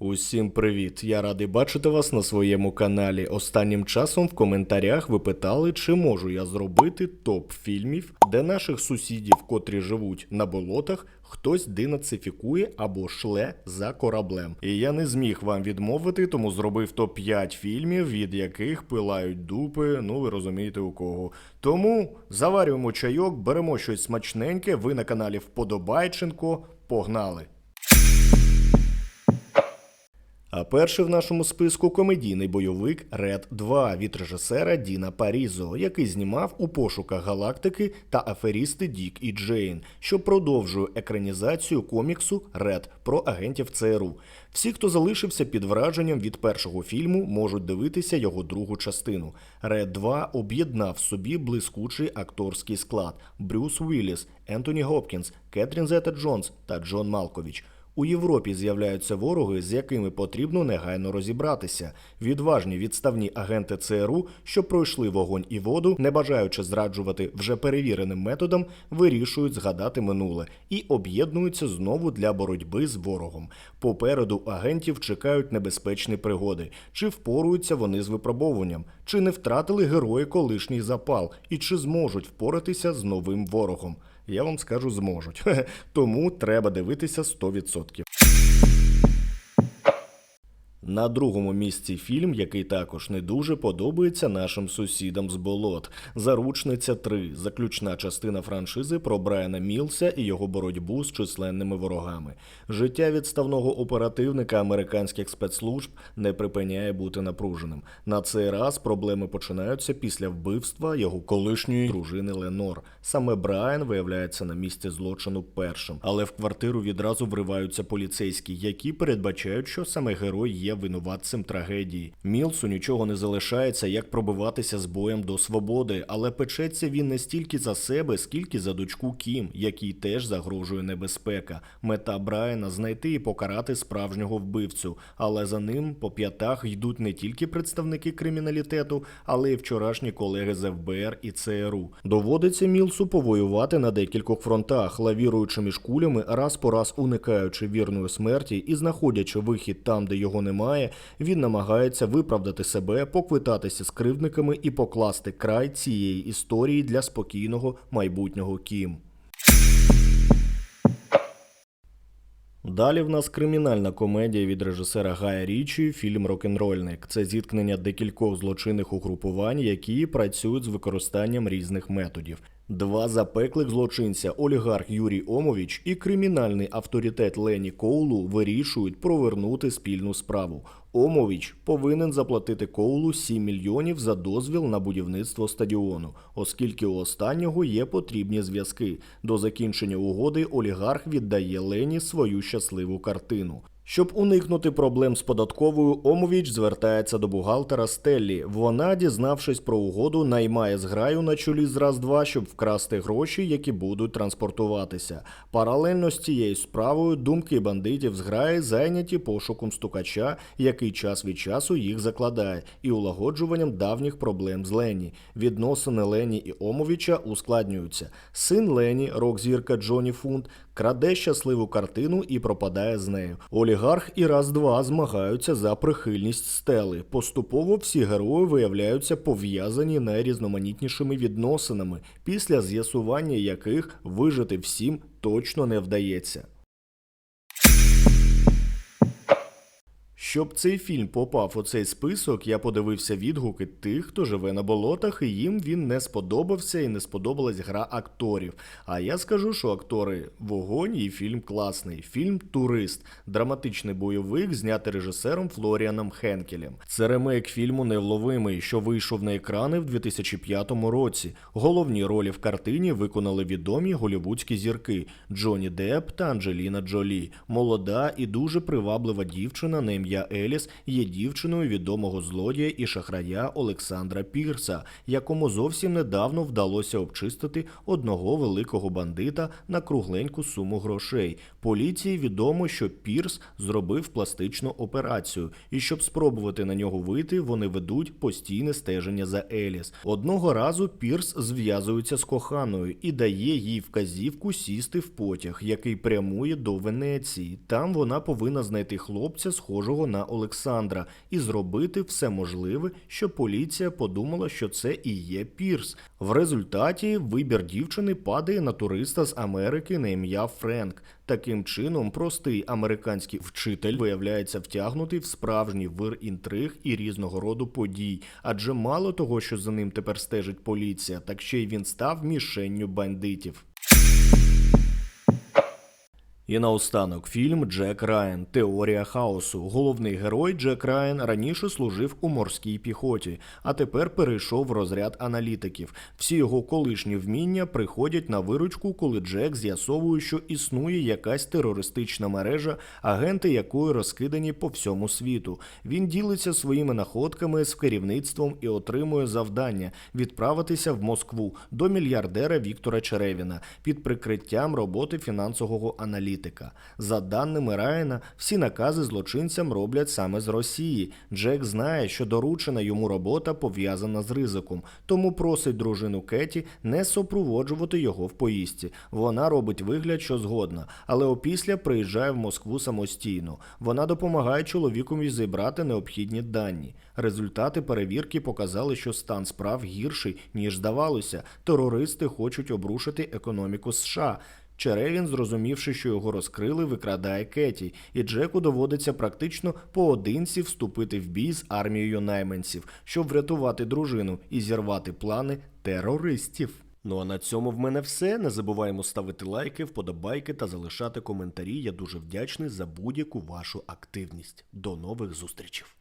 Усім привіт! Я радий бачити вас на своєму каналі. Останнім часом в коментарях ви питали, чи можу я зробити топ фільмів, де наших сусідів, котрі живуть на болотах, хтось денацифікує або шле за кораблем. І я не зміг вам відмовити, тому зробив топ 5 фільмів, від яких пилають дупи. Ну ви розумієте у кого. Тому заварюємо чайок, беремо щось смачненьке. Ви на каналі Вподобайченко. Погнали! А перший в нашому списку комедійний бойовик Ред 2 від режисера Діна Парізо, який знімав у пошуках галактики та аферісти Дік і Джейн, що продовжує екранізацію коміксу Ред про агентів ЦРУ. Всі, хто залишився під враженням від першого фільму, можуть дивитися його другу частину. Ред 2 об'єднав в собі блискучий акторський склад: Брюс Уілліс, Ентоні Гопкінс, Кетрін Зета Джонс та Джон Малковіч. У Європі з'являються вороги, з якими потрібно негайно розібратися. Відважні відставні агенти ЦРУ, що пройшли вогонь і воду, не бажаючи зраджувати вже перевіреним методом, вирішують згадати минуле і об'єднуються знову для боротьби з ворогом. Попереду агентів чекають небезпечні пригоди. Чи впоруються вони з випробовуванням, чи не втратили герої колишній запал, і чи зможуть впоратися з новим ворогом. Я вам скажу, зможуть. Тому треба дивитися 100%. На другому місці фільм, який також не дуже подобається нашим сусідам з болот. Заручниця 3. заключна частина франшизи про Брайана Мілса і його боротьбу з численними ворогами. Життя відставного оперативника американських спецслужб не припиняє бути напруженим. На цей раз проблеми починаються після вбивства його колишньої дружини Ленор. Саме Брайан виявляється на місці злочину першим, але в квартиру відразу вриваються поліцейські, які передбачають, що саме герой є винуватцем трагедії. Мілсу нічого не залишається, як пробиватися з боєм до свободи, але печеться він не стільки за себе, скільки за дочку Кім, якій теж загрожує небезпека. Мета Брайана знайти і покарати справжнього вбивцю, але за ним по п'ятах йдуть не тільки представники криміналітету, але й вчорашні колеги з ФБР і ЦРУ. Доводиться Мілсу повоювати на декількох фронтах, лавіруючи між кулями, раз по раз уникаючи вірної смерті і знаходячи вихід там, де його немає, він намагається виправдати себе, поквитатися з кривдниками і покласти край цієї історії для спокійного майбутнього Кім. Далі в нас кримінальна комедія від режисера Гая Річі, фільм Рок-н-рольник. Це зіткнення декількох злочинних угрупувань, які працюють з використанням різних методів. Два запеклих злочинця олігарх Юрій Омовіч і кримінальний авторитет Лені Коулу вирішують провернути спільну справу. Омовіч повинен заплатити Коулу 7 мільйонів за дозвіл на будівництво стадіону, оскільки у останнього є потрібні зв'язки. До закінчення угоди олігарх віддає Лені свою щасливу картину. Щоб уникнути проблем з податковою, Омовіч звертається до бухгалтера Стеллі. Вона, дізнавшись про угоду, наймає зграю на чолі з раз-два, щоб вкрасти гроші, які будуть транспортуватися. Паралельно з цією справою думки бандитів зграї зайняті пошуком стукача, який час від часу їх закладає, і улагоджуванням давніх проблем з Лені. Відносини Лені і Омовіча ускладнюються. Син Лені, рок-зірка Джоні Фунт, краде щасливу картину і пропадає з нею. Олігарх і раз-два змагаються за прихильність стели. Поступово всі герої виявляються пов'язані найрізноманітнішими відносинами, після з'ясування яких вижити всім точно не вдається. Щоб цей фільм попав у цей список, я подивився відгуки тих, хто живе на болотах, і їм він не сподобався і не сподобалась гра акторів. А я скажу, що актори вогонь і фільм класний. Фільм Турист, драматичний бойовик, знятий режисером Флоріаном Хенкелем. Це ремейк фільму Невловимий, що вийшов на екрани в 2005 році. Головні ролі в картині виконали відомі голівудські зірки Джонні Депп та Анджеліна Джолі. Молода і дуже приваблива дівчина на ім'я ім'я Еліс є дівчиною відомого злодія і шахрая Олександра Пірса, якому зовсім недавно вдалося обчистити одного великого бандита на кругленьку суму грошей. Поліції відомо, що Пірс зробив пластичну операцію, і щоб спробувати на нього вийти, вони ведуть постійне стеження за Еліс. Одного разу Пірс зв'язується з коханою і дає їй вказівку сісти в потяг, який прямує до Венеції. Там вона повинна знайти хлопця, схожого на Олександра, і зробити все можливе, щоб поліція подумала, що це і є Пірс. В результаті вибір дівчини падає на туриста з Америки на ім'я Френк. Таким чином, простий американський вчитель виявляється втягнутий в справжній вир інтриг і різного роду подій, адже мало того, що за ним тепер стежить поліція, так ще й він став мішенню бандитів. І наостанок фільм Джек Райан Теорія хаосу. Головний герой Джек Райан раніше служив у морській піхоті, а тепер перейшов в розряд аналітиків. Всі його колишні вміння приходять на виручку, коли Джек з'ясовує, що існує якась терористична мережа, агенти якої розкидані по всьому світу. Він ділиться своїми находками з керівництвом і отримує завдання відправитися в Москву до мільярдера Віктора Черевіна під прикриттям роботи фінансового аналітика. За даними Райана, всі накази злочинцям роблять саме з Росії. Джек знає, що доручена йому робота пов'язана з ризиком, тому просить дружину Кеті не супроводжувати його в поїздці. Вона робить вигляд, що згодна, але опісля приїжджає в Москву самостійно. Вона допомагає чоловікові зібрати необхідні дані. Результати перевірки показали, що стан справ гірший ніж здавалося. Терористи хочуть обрушити економіку США. Черевін, зрозумівши, що його розкрили, викрадає Кеті, і Джеку доводиться практично поодинці вступити в бій з армією найманців, щоб врятувати дружину і зірвати плани терористів. Ну а на цьому в мене все. Не забуваємо ставити лайки, вподобайки та залишати коментарі. Я дуже вдячний за будь-яку вашу активність. До нових зустрічей!